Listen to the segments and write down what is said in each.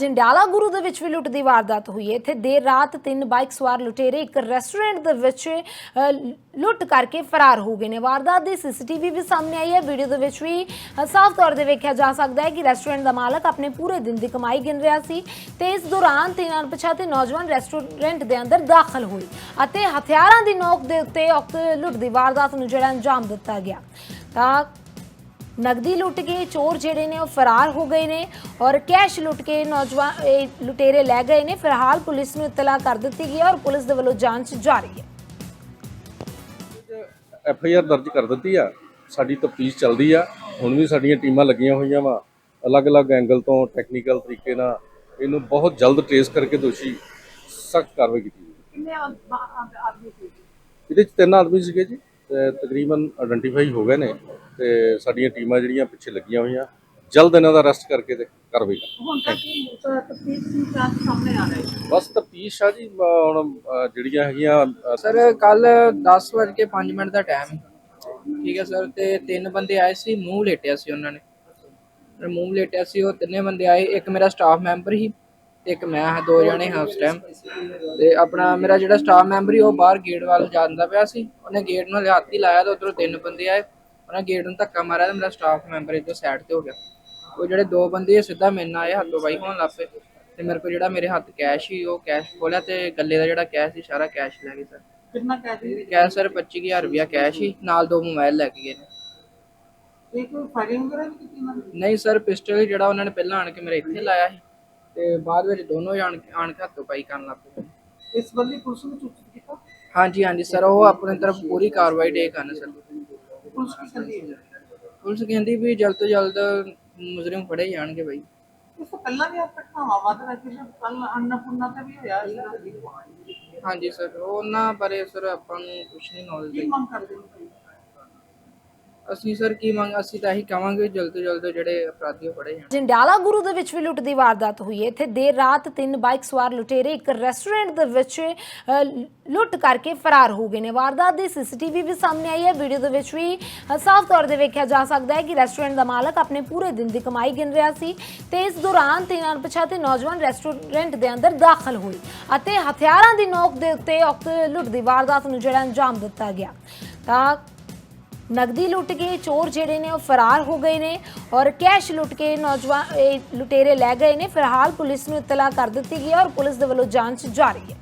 ਜੰਡਿਆਲਾ ਗੁਰੂ ਦੇ ਵਿੱਚ ਵੀ ਲੁੱਟ ਦੀ ਵਾਰਦਾਤ ਹੋਈ ਹੈ। ਇੱਥੇ ਦੇਰ ਰਾਤ ਤਿੰਨ ਬਾਈਕ ਸਵਾਰ ਲੁਟੇਰੇ ਇੱਕ ਰੈਸਟੋਰੈਂਟ ਦੇ ਵਿੱਚ ਲੁੱਟ ਕਰਕੇ ਫਰਾਰ ਹੋ ਗਏ ਨੇ। ਵਾਰਦਾਤ ਦੀ ਸੀਸੀਟੀਵੀ ਵੀ ਸਾਹਮਣੇ ਆਈ ਹੈ। ਵੀਡੀਓ ਦੇ ਵਿੱਚ ਵੀ ਸਾਫ਼ ਤੌਰ ਤੇ ਵੇਖਿਆ ਜਾ ਸਕਦਾ ਹੈ ਕਿ ਰੈਸਟੋਰੈਂਟ ਦਾ ਮਾਲਕ ਆਪਣੇ ਪੂਰੇ ਦਿਨ ਦੀ ਕਮਾਈ ਗਿਣ ਰਿਹਾ ਸੀ ਤੇ ਇਸ ਦੌਰਾਨ ਤਿੰਨ ਅਣਪਛਾਤੇ ਨੌਜਵਾਨ ਰੈਸਟੋਰੈਂਟ ਦੇ ਅੰਦਰ ਦਾਖਲ ਹੋਏ ਅਤੇ ਹਥਿਆਰਾਂ ਦੀ ਨੋਕ ਦੇ ਉੱਤੇ ਉਕਤ ਲੁੱਟ ਦੀ ਵਾਰਦਾਤ ਨੂੰ ਜਿਹੜਾ ਅੰਜਾਮ ਦਿੱਤਾ ਗਿਆ। ਤਾਂ ਨਗਦੀ ਲੁੱਟ ਕੇ ਚੋਰ ਜਿਹੜੇ ਨੇ ਉਹ ਫਰਾਰ ਹੋ ਗਏ ਨੇ ਔਰ ਕੈਸ਼ ਲੁੱਟ ਕੇ ਨੌਜਵਾਨ ਇਹ ਲੁਟੇਰੇ ਲੈ ਗਏ ਨੇ। ਫਿਲਹਾਲ ਪੁਲਿਸ ਨੂੰ ਇਤਲਾਹ ਕਰ ਦਿੱਤੀ ਗਈ ਹੈ ਔਰ ਪੁਲਿਸ ਦੇ ਵੱਲੋਂ ਜਾਂਚ ਜਾਰੀ ਹੈ। ਐਫ ਆਈ ਆਰ ਦਰਜ ਕਰ ਦਿੱਤੀ ਆ। ਸਾਡੀ ਤਫਤੀਸ਼ ਚੱਲਦੀ ਆ। ਹੁਣ ਵੀ ਸਾਡੀਆਂ ਟੀਮਾਂ ਲੱਗੀਆਂ ਹੋਈਆਂ ਵਾ। ਅਲੱਗ-ਅਲੱਗ ਐਂਗਲ ਤੋਂ ਟੈਕਨੀਕਲ ਤਰੀਕੇ ਨਾਲ ਇਹਨੂੰ ਬਹੁਤ ਜਲਦ ਟ੍ਰੇਸ ਕਰਕੇ ਦੋਸ਼ੀ ਸਖਤ ਕਾਰਵਾਈ ਕੀਤੀ ਸੀ? ਇਹਦੇ ਚ ਤਿੰਨ ਆਦਮੀ ਸੀਗੇ ਜੀ। ਤੇ ਤਕਰੀਬਨ ਆਇਡੈਂਟੀਫਾਈ ਹੋ ਗਏ ਨੇ ਤੇ ਸਾਡੀਆਂ ਟੀਮਾਂ ਜਿਹੜੀਆਂ ਪਿੱਛੇ ਲੱਗੀਆਂ ਹੋਈਆਂ ਜਲਦ ਇਹਨਾਂ ਦਾ ਅਰੈਸਟ ਕਰਕੇ ਤੇ ਕਾਰਵਾਈ ਕਰ। ਹੁਣ ਤੱਕ ਤਫਤੀਸ਼ ਦੀ ਜਾਂਚ ਸਾਹਮਣੇ ਆ ਰਹੀ ਹੈ। ਬਸ ਤਫਤੀਸ਼ ਆ ਜੀ ਹੁਣ ਜਿਹੜੀਆਂ ਹੈਗੀਆਂ ਸਰ ਕੱਲ 10 ਵਜੇ ਕੇ 5 ਮਿੰਟ ਦਾ ਟਾਈਮ ਠੀਕ ਹੈ ਸਰ ਤੇ ਤਿੰਨ ਬੰਦੇ ਆਏ ਸੀ ਮੂੰਹ ਲੇਟਿਆ ਸੀ ਉਹਨਾਂ ਨੇ। ਮੂੰਹ ਲੇਟਿਆ ਸੀ ਉਹ ਤਿੰਨੇ ਬੰਦੇ ਆਏ ਇੱਕ ਮੇਰਾ ਸਟਾਫ ਮੈਂਬਰ ਸੀ। ਤੇ ਇੱਕ ਮੈਂ ਹਾਂ ਦੋ ਜਣੇ ਹਾਂ ਉਸ ਟਾਈਮ ਤੇ ਆਪਣਾ ਮੇਰਾ ਜਿਹੜਾ ਸਟਾਫ ਮੈਂਬਰ ਸੀ ਉਹ ਬਾਹਰ ਗੇਟ ਵੱਲ ਜਾਂਦਾ ਪਿਆ ਸੀ। ਉਹਨੇ ਗੇਟ ਨੂੰ ਹੱਥ ਹੀ ਲਾਇਆ ਤੇ ਉਧਰੋਂ ਤਿੰਨ ਬੰਦੇ ਆਏ। ਉਹਨਾਂ ਗੇਟ ਨੂੰ ਧੱਕਾ ਮਾਰਿਆ ਤੇ ਮੇਰਾ ਸਟਾਫ ਮੈਂਬਰ ਇੱਧਰ ਸਾਈਡ ਤੇ ਹੋ ਗਿਆ। ਉਹ ਜਿਹੜੇ ਦੋ ਬੰਦੇ ਸਿੱਧਾ ਮੇਰੇ ਨਾਲ ਆਏ ਹੱਥੋਂ ਬਾਈ ਹੋਣ ਲੱਗ ਪਏ। ਤੇ ਮੇਰੇ ਕੋਲ ਜਿਹੜਾ ਮੇਰੇ ਹੱਥ ਕੈਸ਼ ਸੀ ਉਹ ਕੈਸ਼ ਖੋਲਿਆ ਤੇ ਗੱਲੇ ਦਾ ਜਿਹੜਾ ਕੈਸ਼ ਸੀ ਸਾਰਾ ਕੈਸ਼ ਲੈ ਗਏ ਸਰ ਕਿੰਨਾ ਕਹਿ ਦੀ ਕੈਸ਼ ਸਰ 25000 ਰੁਪਇਆ ਕੈਸ਼ ਹੀ ਨਾਲ ਦੋ ਮੋਬਾਈਲ ਲੈ ਕੇ ਗਏ ਨੇ। ਇਹ ਕੋਈ ਫਾਇਰਿੰਗ ਵਗੈਰਾ ਕੀਤੀ ਨਹੀਂ ਸਰ ਪਿਸਟਲ ਜਿਹੜਾ ਉਹਨਾਂ ਨੇ ਪਹਿਲਾਂ ਆਣ ਕੇ ਮੇਰੇ ਇੱਥੇ ਲਾਇਆ ਸੀ। ਤੇ ਬਾਅਦ ਵਿੱਚ ਦੋਨੋਂ ਜਾਣ ਆਣ ਕੇ ਹੱਥੋਂ ਪਾਈ ਕਰਨ ਲੱਗ ਪਏ। ਇਸ ਬੰਦੀ ਪੁਲਿਸ ਨੂੰ ਸੂਚਿਤ ਕੀਤਾ? ਹਾਂਜੀ ਹਾਂਜੀ ਸਰ ਉਹ ਆਪਣੇ ਤਰਫ ਪੂਰੀ ਕਾਰਵਾਈ ਡੇ ਕਰਨ ਸਰ। ਪੁਲਿਸ ਕੀ ਕਹਿੰਦੀ ਹੈ? ਪੁਲਿਸ ਕਹਿੰਦੀ ਵੀ ਜਲਦ ਤੋਂ ਜਲਦ ਮੁਜਰਮ ਫੜੇ ਜਾਣਗੇ ਬਾਈ। ਇਸ ਤੋਂ ਪਹਿਲਾਂ ਵੀ ਆਪ ਘਟਨਾਵਾਂ ਰਹੀ ਸੀ ਕੱਲ ਅੰਨਪੂਰਨਾ ਤੇ ਵੀ ਹੋਇਆ ਦੀ ਹਾਂਜੀ ਸਰ ਉਹਨਾਂ ਬਾਰੇ ਸਰ ਆਪਾਂ ਨੂੰ ਕੁਝ ਨਹੀਂ ਨੌਲੇਜ ਮੰਗ ਕਰਦੇ ਹੋ ਅਸੀਂ ਸਰ ਕੀ ਮੰਗ ਅਸੀਂ ਤਾਂ ਇਹੀ ਕਵਾਂਗੇ ਵੀ ਜਲਦ ਤੋਂ ਜਲਦ ਜਿਹੜੇ ਅਪਰਾਧੀ ਉਹ ਫੜੇ ਜਾਣ। ਜੰਡਿਆਲਾ ਗੁਰੂ ਦੇ ਵਿੱਚ ਵੀ ਲੁੱਟ ਦੀ ਵਾਰਦਾਤ ਹੋਈ ਹੈ। ਇੱਥੇ ਦੇਰ ਰਾਤ ਤਿੰਨ ਬਾਈਕ ਸਵਾਰ ਲੁਟੇਰੇ ਇੱਕ ਰੈਸਟੋਰੈਂਟ ਦੇ ਵਿੱਚ ਅ, ਲੁੱਟ ਕਰਕੇ ਫਰਾਰ ਹੋ ਗਏ ਨੇ। ਵਾਰਦਾਤ ਦੀ ਸੀਸੀਟੀਵੀ ਵੀ ਸਾਹਮਣੇ ਆਈ ਹੈ। ਵੀਡੀਓ ਦੇ ਵਿੱਚ ਵੀ ਅ, ਸਾਫ਼ ਤੌਰ ਤੇ ਵੇਖਿਆ ਜਾ ਸਕਦਾ ਹੈ ਕਿ ਰੈਸਟੋਰੈਂਟ ਦਾ ਮਾਲਕ ਆਪਣੇ ਪੂਰੇ ਦਿਨ ਦੀ ਕਮਾਈ ਗਿਣ ਰਿਹਾ ਸੀ ਤੇ ਇਸ ਦੌਰਾਨ ਤਿੰਨ ਅਣਪਛਾਤੇ ਨੌਜਵਾਨ ਰੈਸਟੋਰੈਂਟ ਦੇ ਅੰਦਰ ਦਾਖਲ ਹੋਏ ਅਤੇ ਹਥਿਆਰਾਂ ਦੀ ਨੋਕ ਦੇ ਉੱਤੇ ਉਕਤ ਲੁੱਟ ਦੀ ਵਾਰਦਾਤ ਨੂੰ ਜਿਹੜਾ ਅੰਜਾਮ ਦਿੱਤਾ ਗਿਆ। ਤਾਂ ਨਗਦੀ ਲੁੱਟ ਕੇ ਚੋਰ ਜਿਹੜੇ ਨੇ ਉਹ ਫਰਾਰ ਹੋ ਗਏ ਨੇ ਔਰ ਕੈਸ਼ ਲੁੱਟ ਕੇ ਨੌਜਵਾਨ ਇਹ ਲੁਟੇਰੇ ਲੈ ਗਏ ਨੇ। ਫਿਲਹਾਲ ਪੁਲਿਸ ਨੂੰ ਇਤਲਾਹ ਕਰ ਦਿੱਤੀ ਗਈ ਹੈ ਔਰ ਪੁਲਿਸ ਦੇ ਵੱਲੋਂ ਜਾਂਚ ਜਾਰੀ ਹੈ।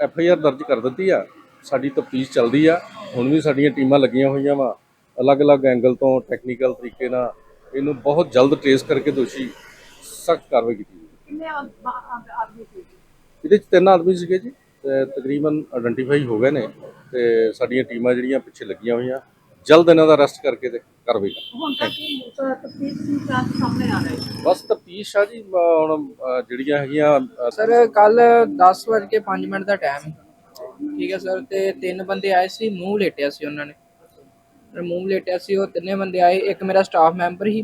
ਐਫ ਆਈ ਆਰ ਦਰਜ ਕਰ ਦਿੱਤੀ ਆ। ਸਾਡੀ ਤਫਤੀਸ਼ ਚੱਲਦੀ ਆ। ਹੁਣ ਵੀ ਸਾਡੀਆਂ ਟੀਮਾਂ ਲੱਗੀਆਂ ਹੋਈਆਂ ਵਾ। ਅਲੱਗ-ਅਲੱਗ ਐਂਗਲ ਤੋਂ ਟੈਕਨੀਕਲ ਤਰੀਕੇ ਨਾਲ ਇਹਨੂੰ ਬਹੁਤ ਜਲਦ ਟ੍ਰੇਸ ਕਰਕੇ ਦੋਸ਼ੀ ਸਖਤ ਕਾਰਵਾਈ ਕੀਤੀ ਇਹਦੇ ਚ ਤਿੰਨ ਆਦਮੀ ਸੀਗੇ ਜੀ। ਤੇ ਤਕਰੀਬਨ ਆਇਡੈਂਟੀਫਾਈ ਹੋ ਗਏ ਨੇ। ਤੇ ਸਾਡੀਆਂ ਟੀਮਾਂ ਜਿਹੜੀਆਂ ਪਿੱਛੇ ਲੱਗੀਆਂ ਹੋਈਆਂ ਜਲਦ ਇਹਨਾਂ ਦਾ ਅਰੈਸਟ ਕਰਕੇ ਤੇ ਕਾਰਵਾਈ ਕਰ। ਹੁਣ ਤੱਕ ਦੀ ਜਾਂਚ ਸਾਹਮਣੇ ਆ ਰਹੀ ਹੈ। ਬਸ ਤਫਤੀਸ਼ ਆ ਜੀ ਹੁਣ ਜਿਹੜੀਆਂ ਹੈਗੀਆਂ ਸਰ ਕੱਲ 10 ਵਜੇ ਕੇ 5 ਮਿੰਟ ਦਾ ਟਾਈਮ ਠੀਕ ਹੈ ਸਰ ਤੇ ਤਿੰਨ ਬੰਦੇ ਆਏ ਸੀ ਮੂੰਹ ਲੇਟਿਆ ਸੀ ਉਹਨਾਂ ਨੇ। ਮੂੰਹ ਲੇਟਿਆ ਸੀ ਉਹ ਤਿੰਨੇ ਬੰਦੇ ਆਏ ਇੱਕ ਮੇਰਾ ਸਟਾਫ ਮੈਂਬਰ ਸੀ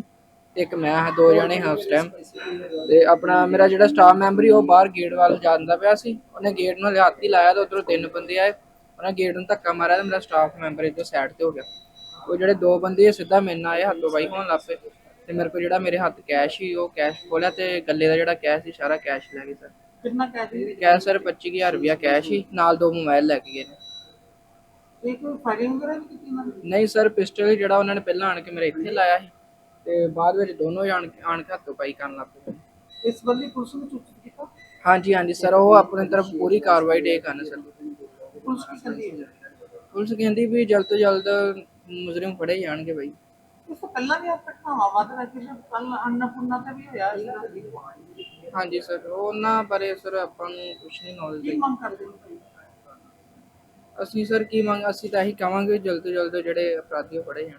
ਤੇ ਇੱਕ ਮੈਂ ਹਾਂ ਦੋ ਜਣੇ ਹਾਂ ਉਸ ਟਾਈਮ ਤੇ ਆਪਣਾ ਮੇਰਾ ਜਿਹੜਾ ਸਟਾਫ ਮੈਂਬਰ ਸੀ ਉਹ ਬਾਹਰ ਗੇਟ ਵੱਲ ਜਾਂਦਾ ਪਿਆ ਸੀ ਉਹਨੇ ਗੇਟ ਨੂੰ ਹੀ ਲਾਇਆ ਤੇ ਉਧਰੋਂ ਤਿੰਨ ਬੰਦੇ ਆਏ। ਉਹਨਾਂ ਗੇਟ ਨੂੰ ਧੱਕਾ ਮਾਰਿਆ ਤੇ ਮੇਰਾ ਸਟਾਫ ਮੈਂਬਰ ਇੱਧਰ ਸਾਈਡ ਤੇ ਹੋ ਗਿਆ। ਉਹ ਜਿਹੜੇ ਦੋ ਬੰਦੇ ਸਿੱਧਾ ਮੇਰੇ ਨਾਲ ਆਏ ਹੱਥੋਂ ਬਾਈ ਹੋਣ ਲੱਗ ਪਏ ਤੇ ਮੇਰੇ ਕੋਲ ਜਿਹੜਾ ਮੇਰੇ ਹੱਥ ਕੈਸ਼ ਸੀ ਉਹ ਕੈਸ਼ ਖੋਲਿਆ ਤੇ ਗੱਲੇ ਦਾ ਜਿਹੜਾ ਕੈਸ਼ ਸੀ ਸਾਰਾ ਕੈਸ਼ ਲੈ ਗਏ ਸਰ। ਕਿੰਨਾ ਕਹਿ ਦੀ ਕੈਸ਼ ਸਰ 25000 ਰੁਪਇਆ ਕੈਸ਼ ਹੀ ਨਾਲ ਦੋ ਮੋਬਾਈਲ ਲੈ ਕੇ ਗਏ ਨੇ। ਇਹ ਕੋਈ ਫਾਇਰਿੰਗ ਵਗੈਰਾ ਵੀ ਕੀਤੀ ਨਾ? ਨਹੀਂ ਸਰ ਪਿਸਟਲ ਜਿਹੜਾ ਉਹਨਾਂ ਨੇ ਪਹਿਲਾਂ ਆਣ ਕੇ ਮੇਰੇ ਇੱਥੇ ਲਾਇਆ ਸੀ ਤੇ ਬਾਅਦ ਵਿੱਚ ਦੋਨੋਂ ਜਾਣ ਆਣ ਕੇ ਹੱਥੋਂ ਪਾਈ ਕਰਨ ਲੱਗ ਪਏ। ਇਸ ਬੰਦੀ ਪੁਲਿਸ ਨੂੰ ਸੂਚਿਤ ਕੀਤਾ? ਹਾਂਜੀ ਹਾਂਜੀ ਸਰ ਉਹ ਆਪਣੇ ਤਰਫ ਪੂਰੀ ਕਾਰਵਾਈ ਡੇ ਕਰਨ ਸਰ। ਪੁਲਿਸ ਕੀ ਕਹਿੰਦੀ ਹੈ? ਪੁਲਿਸ ਕਹਿੰਦੀ ਵੀ ਜਲਦ ਤੋਂ ਜਲਦ ਮੁਜਰਮ ਫੜੇ ਜਾਣਗੇ ਬਾਈ। ਇਸ ਤੋਂ ਪਹਿਲਾਂ ਵੀ ਆਪ ਘਟਨਾਵਾਂ ਰਹੀ ਸੀ ਕੱਲ ਅੰਨਪੂਰਨਾ ਤੇ ਵੀ ਹੋਇਆ ਦੀ ਹਾਂਜੀ ਸਰ ਉਹਨਾਂ ਬਾਰੇ ਸਰ ਆਪਾਂ ਨੂੰ ਕੁਝ ਨਹੀਂ ਨੌਲੇਜ ਮੰਗ ਕਰਦੇ ਹੋ ਅਸੀਂ ਸਰ ਕੀ ਮੰਗ ਅਸੀਂ ਤਾਂ ਇਹੀ ਕਵਾਂਗੇ ਵੀ ਜਲਦ ਤੋਂ ਜਲਦ ਜਿਹੜੇ ਅਪਰਾਧੀ ਉਹ ਫੜੇ ਜਾਣ।